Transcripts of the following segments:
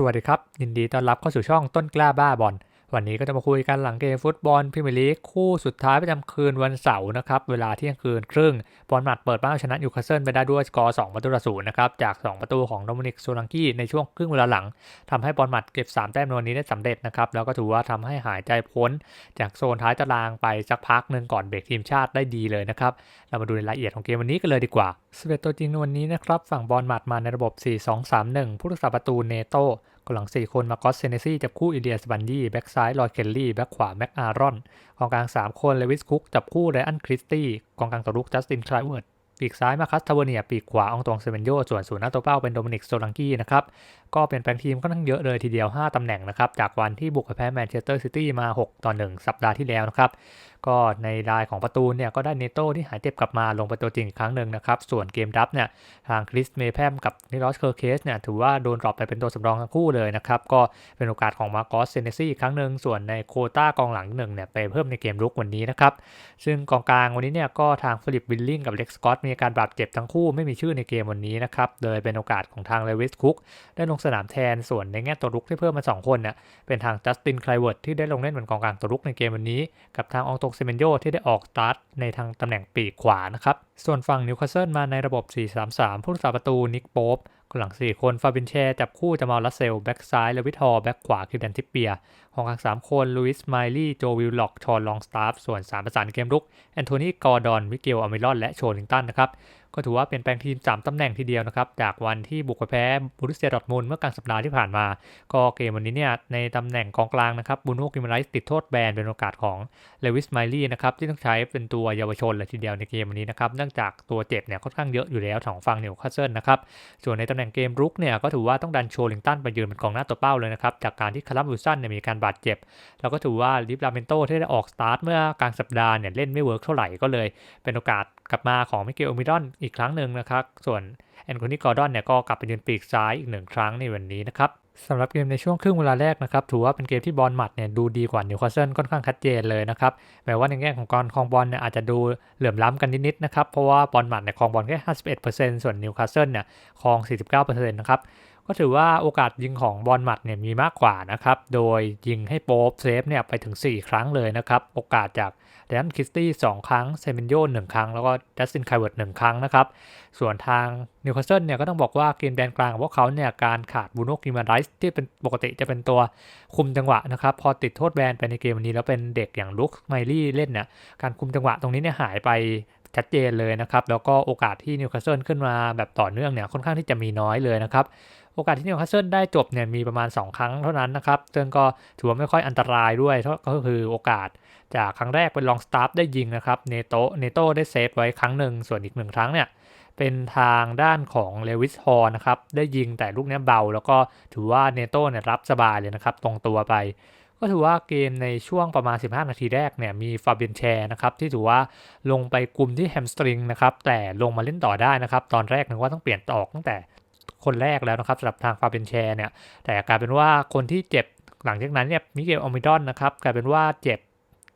สวัสดีครับ ยินดีต้อนรับเข้าสู่ช่องต้นกล้าบ้าบอล วันนี้ก็จะมาคุยกันหลังเกมฟุตบอลพรีเมียร์ลีกคู่สุดท้ายประจำคืนวันเสาร์นะครับ เวลาเที่ยงคืนครึ่งบอลหมัดเปิดบ้านชนะยูคาสเซิลไปได้ด้วยสกอร์2ประตูต่อศูนย์นะครับ จาก 2 ประตูของโดมินิกโซลังกี้ในช่วงครึ่งเวลาหลังทำให้บอลหมัดเก็บ 3 แต้มในวันนี้ได้สำเร็จนะครับ แล้วก็ถือว่าทำให้หายใจพ้น จากโซนท้ายตารางไปสักพักหนึ่งก่อนเบรกทีมชาติได้ดีเลยนะครับเรามาดูในรายละเอียดของเกมวันนี้กันเลยดีกว่า11ตัวจริงในวันนี้นะครับฝั่งบอลหมัดมาในระบบ 4-2-3-1 ผู้รักษาประตูเนโต กองหลัง 4 คนมาคอสเซเนซี่จับคู่อิเดียสบันดี้แบ็กซ้ายลอยเคลลี่แบ็กขวาแม็กอารอนกองกลาง 3 คนเลวิสคุกจับคู่ไรอันคริสตี้กองกลางตัวรุกจัสตินคลายเวิร์ดปีกซ้ายมาคัสทาวเวเนียปีกขวาองตองเซเมนโยส่วนศูนย์หน้าตัวเป้าเป็นโดมินิกโซลังกี้นะครับ ก็เปลี่ยนแปลงทีมก็ทั้งเยอะเลยทีเดียว 5 ตำแหน่งนะครับ จากวันที่บุกไปแพ้แมนเชสเตอร์ซิตี้มา 6 ต่อ 1 สัปดาห์ที่แล้วนะครับ ก็ในรายของประตูเนี่ยก็ได้เนโต้ที่หายเจ็บกลับมาลงประตูจริงอีกครั้งหนึ่งนะครับส่วนเกมรับเนี่ยทางคริสเมแพมกับนิรอสเคอร์เคสเนี่ยถือว่าโดนดรอปไปเป็นตัวสำรองทั้งคู่เลยนะครับก็เป็นโอกาสของมาร์กอสเซเนซี่อีกครั้งหนึ่งส่วนในโคต้ากองหลังหนึ่งเนี่ยไปเพิ่มในเกมรุกวันนี้นะครับซึ่งกองกลางวันนี้เนี่ยก็ทางฟิลิปวิลลิงกับเล็กสกอตมีอาการบาดเจ็บทั้งคู่ไม่มีชื่อในเกมวันนี้นะครับเลยเป็นโอกาสของทางเลวิสคุกได้ลงสนามแทนส่วนในแง่ตัวรุกที่เพิ่มมา 2 คนเนี่ยเป็นทางจัสตินไคลเวิร์ดที่ได้ลงเล่นเป็นกองกลางตัวรุกในเกมวันนี้ กับทางอองตงเซเมนโยที่ได้ออกสตาร์ทในทางตำแหน่งปีกขวานะครับ ส่วนฝั่งนิวคาสเซิลมาในระบบ 4-3-3 ผู้รักษาประตูนิกโป๊ปกองหลัง 4 คนฟาบินเช่จับคู่จะมาลลัสเซล แบ็กซ้ายเลวิทฮอแบ็กขวาคิวแดนทิปเปีย ของกลาง3 คนลุยส์ไมลี่โจวิลล็อก ชอนลองสตาฟ ส่วน 3 ประสานเกมรุก แอนโทนีกอร์ดอน มิเกลอเมรอน และโชลิงตันนะครับ ก็ถือว่าเปลี่ยนแปลงทีม 3ตำแหน่งทีเดียวนะครับ จากวันที่บุกไปแพ้บูรุสเซียดอทมุนด์เมื่อกลางสัปดาห์ที่ผ่านมา ก็เกมวันนี้เนี่ยในตำแหน่งกองกลางนะครับบูโน่กิมไรส์ติดโทษแบนเป็นโอกาสของเลวิสไมลี่นะครับที่ต้องใช้เป็นตัวเยาวชนเลยทีเดียวในเกมวันนี้นะครับเนื่องจากตัวเจ็บเนี่ยค่อนข้างเยอะอยู่แล้วของฝั่งนิวคาสเซิลนะครับส่วนในตำแหน่งเกมรุกเนี่ยก็ถือว่าต้องดันโชลิงตันไปยืนเป็นกองหน้าตัวเป้าเลยนะครับจากการที่คาร์ลัมวิลสันเนี่ยมีการบาดเจ็บ แล้วก็ถือว่าลิฟลาเมนโตที่ได้ออกสตาร์ทเมื่อกลางสัปดาห์เนี่ยเล่นไม่เวิร์กเท่าไหร่ก็เลย เป็นโอกาสกลับมาของมิเกลโอมิดอนอีกครั้งหนึ่งนะครับ ส่วนแอนโทนีกอร์ดอนเนี่ยก็กลับไปยืนปีกซ้ายอีกหนึ่งครั้งในวันนี้นะครับสำหรับเกมในช่วงครึ่งเวลาแรกนะครับถือว่าเป็นเกมที่บอลหมัดเนี่ยดูดีกว่านิวคาสเซิลค่อนข้างชัดเจนเลยนะครับแม้ว่าในแง่ของการครองบอลเนี่ยอาจจะดูเหลื่อมล้ำกันนิดๆนะครับเพราะว่าบอลหมัดเนี่ยครองบอลแค่ 51%ส่วนนิวคาสเซิลเนี่ยครอง 49%นะครับก็ถือว่าโอกาสยิงของบอลหมัดเนี่ยมีมากกว่านะครับโดยยิงให้โป๊ปเซฟเนี่ยไปถึง 4 ครั้งเลยนะครับโอกาสจาก เดนคิสตี้2ครั้งเซมินโยหนึ่งครั้ง แล้วก็ดัสตินไคเวิร์ดหนึ่งครั้งนะครับ ส่วนทางนิวคาสเซิลเนี่ยก็ต้องบอกว่าเกมแดนกลางของพวกเขาเนี่ยการขาดบูโนกิมาไรส์ที่เป็นปกติจะเป็นตัวคุมจังหวะนะครับ พอติดโทษแบนไปในเกมวันนี้แล้วเป็นเด็กอย่างลุคไมลี่เล่นเนี่ยการคุมจังหวะตรงนี้เนี่ยหายไปชัดเจนเลยนะครับ แล้วก็โอกาสที่นิวคาสเซิลขึ้นมาแบบต่อเนื่องเนี่ยค่อนข้างที่จะมีน้อยเลยนะครับโอกาสที่นิวคาสเซิลได้จบเนี่ยมีประมาณ 2 ครั้งเท่านั้นนะครับซึ่งก็ถือว่าไม่ค่อยอันตรายด้วยก็คือโอกาส จากครั้งแรกเป็นลองสตาร์ฟได้ยิงนะครับเนโตเนโตได้เซฟไว้ครั้งหนึ่งส่วนอีกหนึ่งครั้งเนี่ยเป็นทางด้านของเลวิสฮอร์นะครับได้ยิงแต่ลูกนี้เบา แล้วก็ถือว่าเนโตเนี่ยรับสบายเลยนะครับตรงตัวไป ก็ถือว่าเกมในช่วงประมาณ 15 นาทีแรกเนี่ยมีฟาเบียนแชร์นะครับที่ถือว่าลงไปกลุ่มที่แฮมสตริงนะครับแต่ลงมาเล่นต่อได้นะครับตอนแรกนึกว่าต้องเปลี่ยนออกตั้งแต่คนแรกแล้วนะครับสำหรับทางฟาเบียนแชร์เนี่ยแต่กลายเป็นว่าคนที่เจ็บหลังจากนั้นเนี่ยมิเกลอมิดอนนะครับกลายเป็นว่าเจ็บ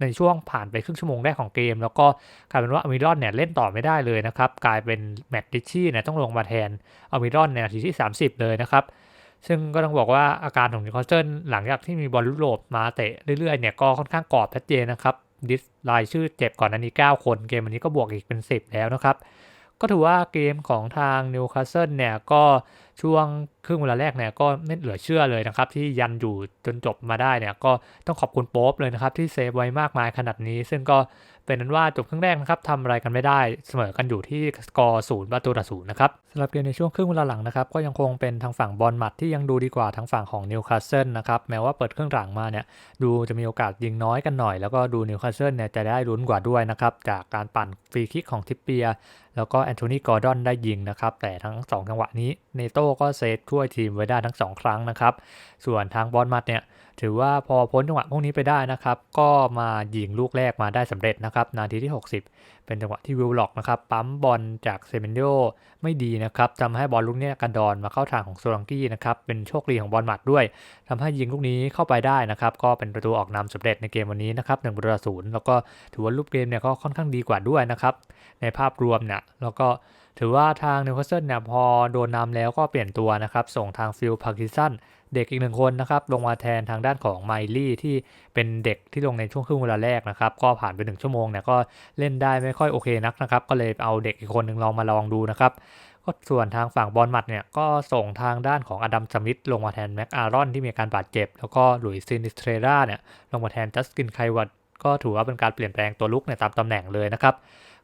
ในช่วงผ่านไปครึ่งชั่วโมงแรกของเกม แล้วก็กลายเป็นว่าอมิดอนเนี่ยเล่นต่อไม่ได้เลยนะครับ กลายเป็นแมตติชี่เนี่ยต้องลงมาแทนอมิดอนในนาทีที่ 30 เลยนะครับซึ่งก็ต้องบอกว่าอาการของนิวคาสเซิลหลังจากที่มีบอลลุโรปมาเตะเรื่อยๆเนี่ยก็ค่อนข้างกรอบชัดเจนนะครับดิสไลน์ชื่อเจ็บก่อนอันนี้ 9 คนเกมวันนี้ก็บวกอีกเป็น 10 แล้วนะครับ ก็ถือว่าเกมของทางนิวคาสเซิลเนี่ยก็ช่วงครึ่งเวลาแรกเนี่ยก็ไม่เหลือเชื่อเลยนะครับ ที่ยันอยู่จนจบมาได้เนี่ยก็ต้องขอบคุณโป๊ปเลยนะครับ ที่เซฟไว้มากมายขนาดนี้ ซึ่งก็เป็นนั้นว่าจบครึ่งแรกนะครับทำอะไรกันไม่ได้เสมอกันอยู่ที่สกอร์ศูนย์ประตูต่อศูนย์นะครับสำหรับเกมในช่วงครึ่งเวลาหลังนะครับ ก็ยังคงเป็นทางฝั่งบอลหมัดที่ยังดูดีกว่าทางฝั่งของนิวคาสเซิลนะครับแม้ว่าเปิดเครื่องหลังมาเนี่ยดูจะมีโอกาสยิงน้อยกันหน่อย แล้วก็ดูนิวคาสเซิลเนี่ยจะได้ลุ้นกว่าด้วยนะครับจากการปั่นฟรีคิกของทิปเปีย แล้วก็แอนโทนีกอร์ดอนได้ยิงนะครับแต่ทั้ง 2 จังหวะนี้เนโตก็เซฟช่วยทีมไว้ได้ทั้ง 2 ครั้งนะครับ ส่วนทางบอลมัดเนี่ยถือว่าพอพ้นจังหวะพวกนี้ไปได้นะครับ ก็มายิงลูกแรกมาได้สำเร็จนะครับ นาทีที่ 60 เป็นจังหวะที่วิลล็อกนะครับ ปั๊มบอลจากเซเมนโดไม่ดีนะครับทำให้บอลลูกนี้กระดอนมาเข้าทางของโซลังกี้นะครับ เป็นโชคดีของบอลหมัดด้วยทำให้ยิงลูกนี้เข้าไปได้นะครับ ก็เป็นประตูออกนำสำเร็จในเกมวันนี้นะครับหนึ่งประตูศูนย์แล้วก็ถือว่ารูปเกมเนี่ยก็ค่อนข้างดีกว่าด้วยนะครับ ในภาพรวมเนี่ยแล้วก็ ถือว่าทางนิวคาสเซิลเนี่ยพอโดนนำแล้วก็เปลี่ยนตัวนะครับ ส่งทางฟิลพาร์กิสันเด็กอีกหนึ่งคนนะครับ ลงมาแทนทางด้านของไมลี่ที่เป็นเด็กที่ลงในช่วงครึ่งเวลาแรกนะครับ ก็ผ่านไปหนึ่งชั่วโมงเนี่ยก็เล่นได้ไม่ค่อยโอเคนักนะครับ ก็เลยเอาเด็กอีกคนหนึ่งลองมาลองดูนะครับก็ส่วนทางฝั่งบอลมัดเนี่ยก็ส่งทางด้านของอดัมสมิธลงมาแทนแม็กอารอนที่มีการบาดเจ็บ แล้วก็หลุยซินิสเทราเนี่ยลงมาแทนจัสตินไควัตก็ถือว่าเป็นการเปลี่ยนแปลงตัวลุกในตามตำแหน่งเลยนะครับ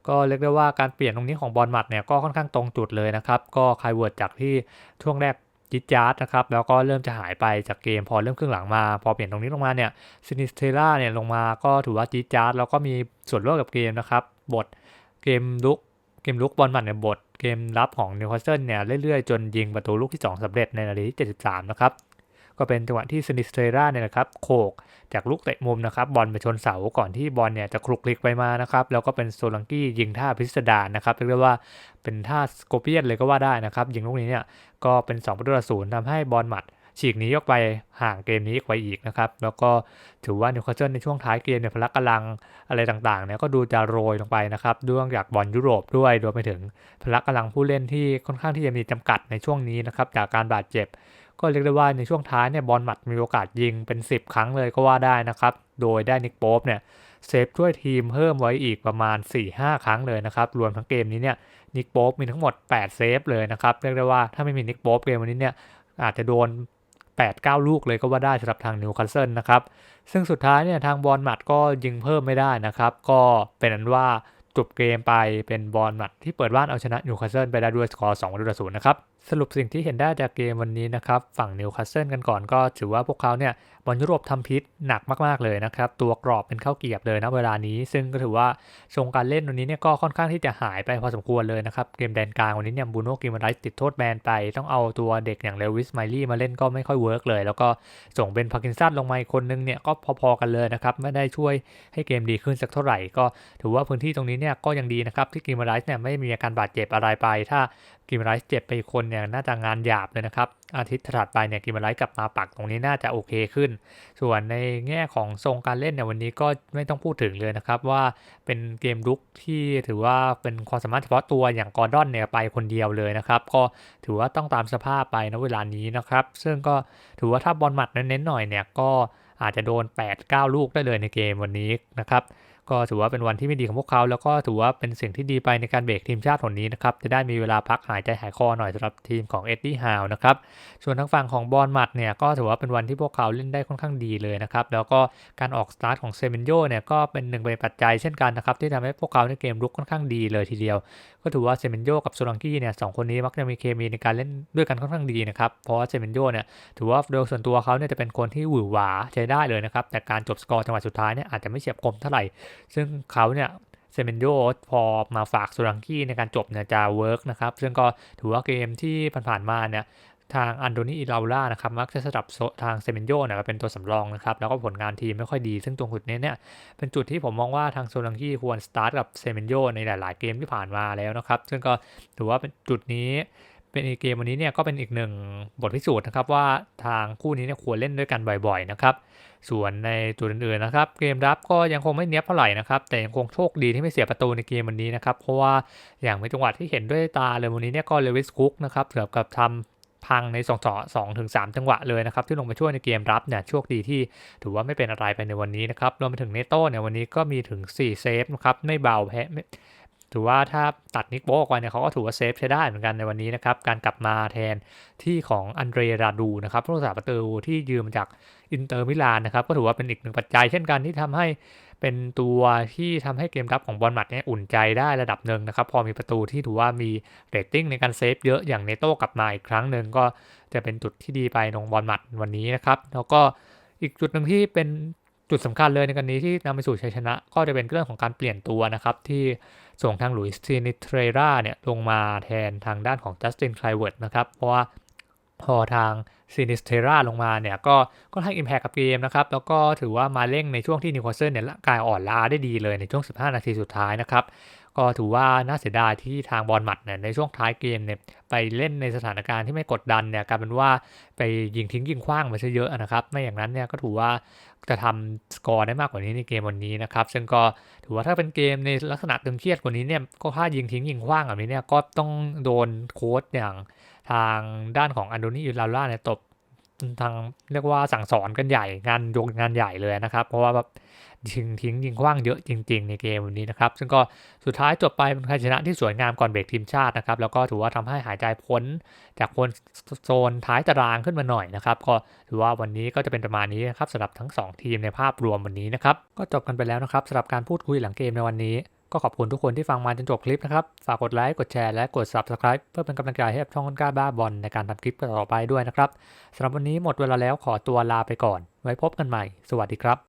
ก็เรียกได้ว่าการเปลี่ยนตรงนี้ของบอลมัดเนี่ยก็ค่อนข้างตรงจุดเลยนะครับ ก็ไคเวิร์ดจากที่ช่วงแรกจิตจาร์ดนะครับ แล้วก็เริ่มจะหายไปจากเกมพอเริ่มครึ่งหลังมา พอเปลี่ยนตรงนี้ลงมาเนี่ยซินิสเทราเนี่ยลงมาก็ถือว่าจิตจาร์ดแล้วก็มีส่วนร่วมกับเกมนะครับบทเกมลุกเกมลุกบอลหมัดเนี่ยบทเกมรับของนิวคาสเซิลเนี่ยเรื่อยๆ จนยิงประตูลูกที่ 2สำเร็จในนาทีที่ 73 นะครับ ก็เป็นจังหวะที่ซินิสเทราเนี่ยนะครับโขกจากลูกเตะมุมนะครับบอลไปชนเสาก่อนที่บอลเนี่ยจะคลุกคลิกไปมานะครับแล้วก็เป็นโซลังกี้ยิงท่าพิสดารนะครับเรียกว่าเป็นท่าสโกเปียนเลยก็ว่าได้นะครับยิงลูกนี้เนี่ยก็เป็น2ประตูต่อศูนย์ทำให้บอลหมัดฉีกนีออกไปห่างเกมนี้ไปอีกนะครับ แล้วก็ถือว่านิวคาสเซิลในช่วงท้ายเกมเนี่ยพละกำลังอะไรต่างๆเนี่ยก็ดูจะโรยลงไปนะครับด้วยจากบอลยุโรปด้วยรวมไปถึงพละกำลังผู้เล่นที่ค่อนข้างที่จะมีจำกัดในช่วงนี้นะครับจากการบาดเจ็บ ก็เรียกได้ว่าในช่วงท้ายเนี่ยบอลหมัดมีโอกาสยิงเป็น 10 ครั้งเลยก็ว่าได้นะครับ โดยได้นิกโป๊ปเนี่ยเซฟช่วยทีมเพิ่มไว้อีกประมาณ 4-5 ครั้งเลยนะครับ รวมทั้งเกมนี้เนี่ยนิกโป๊ปมีทั้งหมด 8 เซฟเลยนะครับ เรียกได้ว่าถ้าไม่มีนิกโป๊ปเกมวันนี้เนี่ยอาจจะโดน 8-9 ลูกเลยก็ว่าได้สำหรับทางนิวคาสเซิลนะครับ ซึ่งสุดท้ายเนี่ยทางบอลหมัดก็ยิงเพิ่มไม่ได้นะครับ ก็เป็นนั้นว่าจบเกมไปเป็นบอลหมัดที่เปิดบ้านเอาชนะนิวคาสเซิลไปได้ด้วยสกอร์2ประตูต่อศูนย์นะครับสรุปสิ่งที่เห็นได้จากเกมวันนี้นะครับ ฝั่งนิวคาสเซิลกันก่อนก็ถือว่าพวกเขาเนี่ยบอลยุโรปทำพิษหนักมากๆเลยนะครับ ตัวกรอบเป็นข้าวเกียบเลยนะเวลานี้ ซึ่งก็ถือว่าทรงการเล่นวันนี้เนี่ยก็ค่อนข้างที่จะหายไปพอสมควรเลยนะครับ เกมแดนกลางวันนี้เนี่ยบูโน่กิมไรส์ติดโทษแบนไป ต้องเอาตัวเด็กอย่างเลวิสไมลี่มาเล่นก็ไม่ค่อยเวิร์กเลย แล้วก็ส่งเป็นพาร์กินสันลงมาอีกคนนึงเนี่ยก็พอๆกันเลยนะครับไม่ได้ช่วยให้เกมดีขึ้นสักเท่าไหร่ ก็ถือว่าพื้นที่ตรงนี้เนี่ยก็ยังดีนะครับที่กิมไรส์เนี่ยไม่มีอาการบาดเจ็บอะไรไป ถ้า กิมไรส์เจ็บไปคนเนี่ยน่าจะงานหยาบเลยนะครับ อาทิตย์ถัดไปเนี่ยกิมไรส์กลับมาปักตรงนี้น่าจะโอเคขึ้น ส่วนในแง่ของทรงการเล่นเนี่ยวันนี้ก็ไม่ต้องพูดถึงเลยนะครับ ว่าเป็นเกมลุกที่ถือว่าเป็นความสามารถเฉพาะตัวอย่างกอร์ดอนเนี่ยไปคนเดียวเลยนะครับ ก็ถือว่าต้องตามสภาพไปนะเวลานี้นะครับ ซึ่งก็ถือว่าถ้าบอลหมัดเน้นๆหน่อยเนี่ยก็อาจจะโดน 8-9 ลูกได้เลยในเกมวันนี้นะครับ ก็ถือว่าเป็นวันที่ไม่ดีของพวกเขา แล้วก็ถือว่าเป็นสิ่งที่ดีไปในการเบรกทีมชาติคนนี้นะครับ จะได้มีเวลาพักหายใจหายคอหน่อยสำหรับทีมของเอ็ดดี้ฮาวนะครับ ส่วนทางฝั่งของบอลมัดเนี่ยก็ถือว่าเป็นวันที่พวกเขาเล่นได้ค่อนข้างดีเลยนะครับ แล้วก็การออกสตาร์ทของเซเมนโยเนี่ยก็เป็นหนึ่งในปัจจัยเช่นกันนะครับที่ทำให้พวกเขาในเกมรุกค่อนข้างดีเลยทีเดียว ก็ถือว่าเซเมนโยกับโซลังกี้เนี่ยสองคนนี้มักจะมีเคมีในการเล่นด้วยกันค่อนข้างดีนะครับเพราะว่าเซเมนโยเนี่ยถือว่าโดยส่วนตัวเขาเนี่ยจะเป็นคนที่หวือหวาใช้ได้เลยนะครับแต่การจบสกอร์จังหวะสุดท้ายเนี่ยอาจจะไม่เฉียบคมเท่าไหร่ซึ่งเขาเนี่ยเซเมนโยพอมาฝากโซลังกี้ในการจบเนี่ยจะเวิร์กนะครับ ซึ่งก็ถือว่าเกมที่ผ่านๆมาเนี่ยทางอันโดนีอิลาล่านะครับมักจะสลับทางเซเมนโยเนี่ยเป็นตัวสำรองนะครับแล้วก็ผลงานทีมไม่ค่อยดี ซึ่งตรงจุดนี้เนี่ยเป็นจุดที่ผมมองว่าทางโซลังกี้ควรสตาร์ทกับเซเมนโยในหลาย ๆ เกมที่ผ่านมาแล้วนะครับ ซึ่งก็ถือว่าเป็นจุดนี้ เป็นอีกเกมวันนี้เนี่ยก็เป็นอีกหนึ่งบทพิสูจน์นะครับว่าทางคู่นี้เนี่ยควรเล่นด้วยกันบ่อยๆนะครับส่วนในจุดอื่นๆนะครับเกมรับก็ยังคงไม่เนี้ยบเท่าไหร่นะครับแต่ยังคงโชคดีที่ไม่เสียประตูในเกมวันนี้นะครับเพราะว่าอย่างในจังหวะที่เห็นด้วยตาเลยวันนี้เนี่ยก็เลวิสคุกนะครับเกือบกับทำพังใน2ต่อ2ถึง3จังหวะเลยนะครับที่ลงมาช่วยในเกมรับเนี่ยโชคดีที่ถือว่าไม่เป็นอะไรไปในวันนี้นะครับรวมไปถึงเนโต้เนี่ยวันนี้ก็มีถึง 4 เซฟนะครับไม่เบาแพ้ ถือว่าถ้าตัดนิกโบออกไปเนี่ยเขาก็ถือว่าเซฟใช้ได้เหมือนกันในวันนี้นะครับ การกลับมาแทนที่ของอันเดรราดูนะครับผู้รักษาประตูที่ยืมจากอินเตอร์มิลานนะครับ ก็ถือว่าเป็นอีกหนึ่งปัจจัยเช่นกันที่ทำให้เป็นตัวที่ทำให้เกมรับของบอลหมัดเนี่ยอุ่นใจได้ระดับหนึ่งนะครับ พอมีประตูที่ถือว่ามีเรตติ้งในการเซฟเยอะอย่างเนโต้กลับมาอีกครั้งหนึ่งก็จะเป็นจุดที่ดีไปตรงบอลหมัดวันนี้นะครับ แล้วก็อีกจุดหนึ่งที่เป็น จุดสำคัญเลยในกรนี้ที่นำไปสู่ชัยชนะ ก็จะเป็นเรื่องของการเปลี่ยนตัวนะครับ ที่ส่งทางหลุยส์ซีนิเทรราเนี่ยลงมาแทนทางด้านของจัสตินไคลเวิร์ดนะครับ เพราะว่าพอทางซินิสเทราลงมาเนี่ยก็ก็ให้อิมแพคกับเกมนะครับ แล้วก็ถือว่ามาเร่งในช่วงที่นิวคาสเซิลเนี่ยร่างกายอ่อนล้าได้ดีเลยในช่วง 15 นาทีสุดท้ายนะครับ ก็ถือว่าน่าเสียดายที่ทางบอลหมัดเนี่ยในช่วงท้ายเกมเนี่ยไปเล่นในสถานการณ์ที่ไม่กดดันเนี่ยกลายเป็นว่าไปยิงทิ้งยิงคว้างไปซะเยอะนะครับไม่อย่างนั้นเนี่ยก็ถือว่าจะทำสกอร์ได้มากกว่านี้ในเกมวันนี้นะครับซึ่งก็ถือว่าถ้าเป็นเกมในลักษณะตึงเครียดกว่านี้เนี่ยก็ถ้ายิงทิ้งยิงคว้างแบบนี้เนี่ยก็ต้องโดนโค้ชอย่างทางด้านของอันโดนียูลาล่าเนี่ยตบ ทางเรียกว่าสั่งสอนกันใหญ่งานยกงานใหญ่เลยนะครับ เพราะว่าแบบยิงทิ้งยิงกว้างเยอะจริง ๆ ในเกมวันนี้นะครับ ซึ่งก็สุดท้ายจบไปเป็นชัยชนะที่สวยงามก่อนเบรกทีมชาตินะครับ แล้วก็ถือว่าทำให้หายใจพ้น จากโซนโซนท้ายตารางขึ้นมาหน่อยนะครับ ก็ถือว่าวันนี้ก็จะเป็นประมาณนี้นะครับสำหรับทั้ง 2 ทีมในภาพรวมวันนี้นะครับ ก็จบกันไปแล้วนะครับสำหรับการพูดคุยหลังเกมในวันนี้ ก็ขอบคุณทุกคนที่ฟังมาจนจบคลิปนะครับ ฝากกดไลค์ กดแชร์ และกด Subscribe เพื่อเป็นกำลังใจให้กับช่องก้าบ้าบอลในการทำคลิปต่อไปด้วยนะครับสำหรับวันนี้หมดเวลาแล้วขอตัวลาไปก่อน ไว้พบกันใหม่ สวัสดีครับ